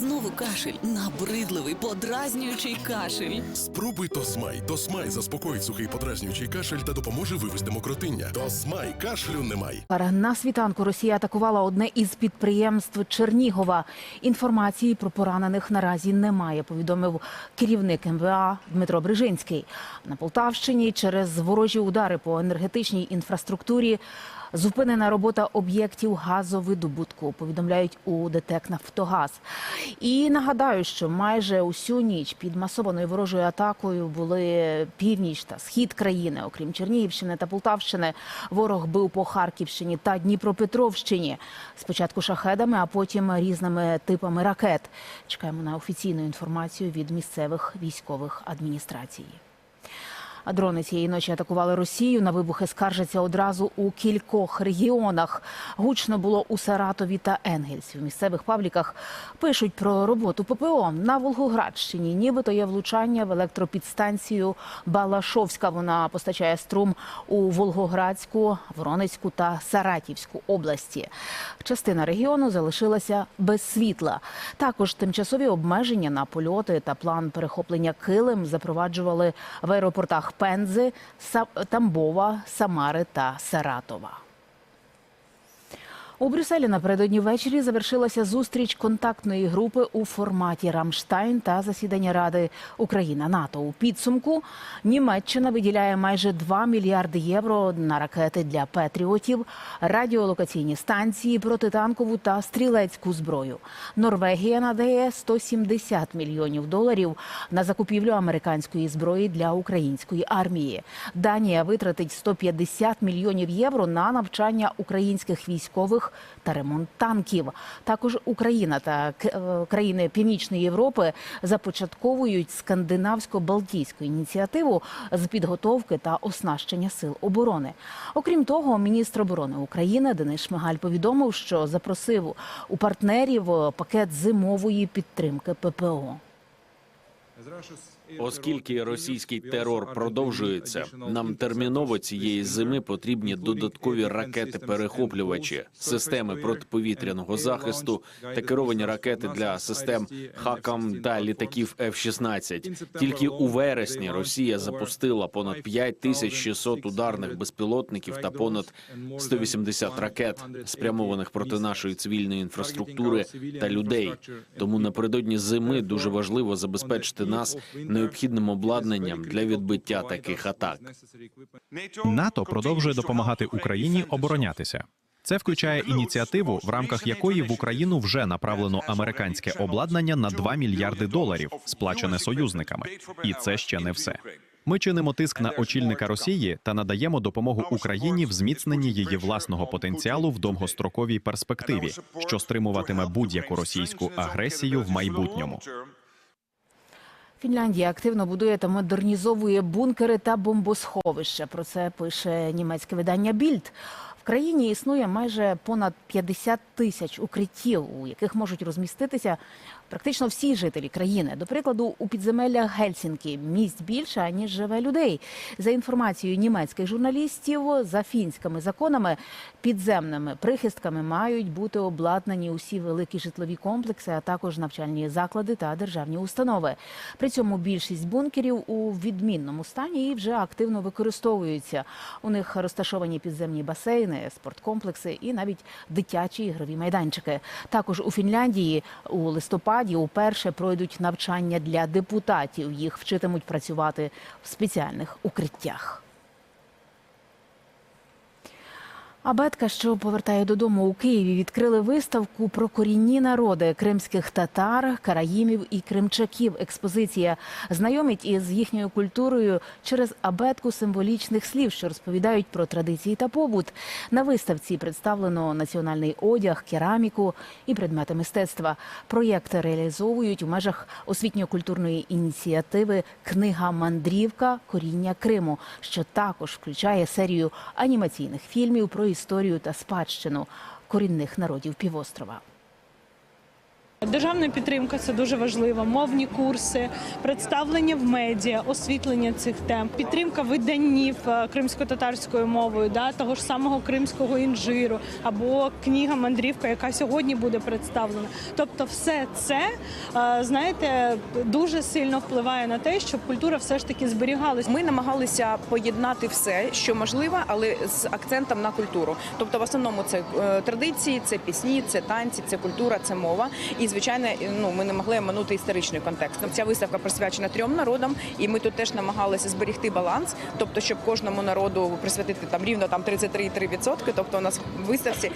Знову кашель, набридливий, подразнюючий кашель. Спробуй Тосмай. Тосмай заспокоїть сухий подразнюючий кашель та допоможе вивести мокротиння. Тосмай кашлю немає. На світанку Росія атакувала одне із підприємств Чернігова. Інформації про поранених наразі немає. Повідомив керівник МВА Дмитро Брижинський. На Полтавщині через ворожі удари по енергетичній інфраструктурі. Зупинена робота об'єктів газовидобутку, повідомляють у ДТЕК «Нафтогаз». І нагадаю, що майже усю ніч під масованою ворожою атакою були північ та схід країни, окрім Чернігівщини та Полтавщини. Ворог бив по Харківщині та Дніпропетровщині. Спочатку шахедами, а потім різними типами ракет. Чекаємо на офіційну інформацію від місцевих військових адміністрацій. Дрони цієї ночі атакували Росію. На вибухи скаржаться одразу у кількох регіонах. Гучно було у Саратові та Енгельсі. В місцевих пабліках пишуть про роботу ППО на Волгоградщині. Нібито є влучання в електропідстанцію Балашовська. Вона постачає струм у Волгоградську, Воронецьку та Саратівську області. Частина регіону залишилася без світла. Також тимчасові обмеження на польоти та план перехоплення килим запроваджували в аеропортах Пензи, Тамбова, Самари та Саратова. У Брюсселі напередодні ввечері завершилася зустріч контактної групи у форматі Рамштайн та засідання Ради Україна НАТО. У підсумку Німеччина виділяє майже 2 мільярди євро на ракети для патріотів, радіолокаційні станції, протитанкову та стрілецьку зброю. Норвегія надає 170 мільйонів доларів на закупівлю американської зброї для української армії. Данія витратить 150 мільйонів євро на навчання українських військових та ремонт танків. Також Україна та е, країни Північної Європи започатковують скандинавсько-балтійську ініціативу з підготовки та оснащення сил оборони. Окрім того, міністр оборони України Денис Шмигаль повідомив, що запросив у партнерів е, пакет зимової підтримки ППО. Оскільки російський терор продовжується, нам терміново цієї зими потрібні додаткові ракети-перехоплювачі, системи протиповітряного захисту та керовані ракети для систем ХАКАМ та літаків F-16. Тільки у вересні Росія запустила понад 5600 ударних безпілотників та понад 180 ракет, спрямованих проти нашої цивільної інфраструктури та людей. Тому напередодні зими дуже важливо забезпечити нас необхідним обладнанням для відбиття таких атак. НАТО продовжує допомагати Україні оборонятися. Це включає ініціативу, в рамках якої в Україну вже направлено американське обладнання на 2 мільярди доларів, сплачене союзниками. І це ще не все. Ми чинимо тиск на очільника Росії та надаємо допомогу Україні в зміцненні її власного потенціалу в довгостроковій перспективі, що стримуватиме будь-яку російську агресію в майбутньому. Фінляндія активно будує та модернізовує бункери та бомбосховища. Про це пише німецьке видання Більд. В країні існує майже понад 50 тисяч укриттів, у яких можуть розміститися практично всі жителі країни. До прикладу, у підземеллях Гельсінкі місць більше ніж живе людей. За інформацією німецьких журналістів, за фінськими законами, підземними прихистками мають бути обладнані усі великі житлові комплекси, а також навчальні заклади та державні установи. При цьому більшість бункерів у відмінному стані і вже активно використовуються. У них розташовані підземні басейни, спорткомплекси і навіть дитячі ігрові майданчики. Також у Фінляндії у листопаді уперше пройдуть навчання для депутатів. Їх вчитимуть працювати в спеціальних укриттях. Абетка, що повертає додому у Києві, відкрили виставку про корінні народи кримських татар, караїмів і кримчаків. Експозиція знайомить із їхньою культурою через абетку символічних слів, що розповідають про традиції та побут. На виставці представлено національний одяг, кераміку і предмети мистецтва. Проєкти реалізовують у межах освітньо-культурної ініціативи Книга Мандрівка Коріння Криму, що також включає серію анімаційних фільмів про історію та спадщину корінних народів півострова. Державна підтримка це дуже важливо. Мовні курси, представлення в медіа, освітлення цих тем, підтримка виданів е, кримсько-татарською мовою, да того ж самого кримського інжиру або книга Мандрівка, яка сьогодні буде представлена. Тобто, все це е, знаєте дуже сильно впливає на те, щоб культура все ж таки зберігалась. Ми намагалися поєднати все, що можливо, але з акцентом на культуру. Тобто, в основному це е, традиції, це пісні, це танці, це культура, це мова. І звичайно, ну ми не могли минути історичний контекст. Ця виставка присвячена трьом народам, і ми тут теж намагалися зберігти баланс, тобто, щоб кожному народу присвятити там рівно там 33,3%. Тобто, у нас виставці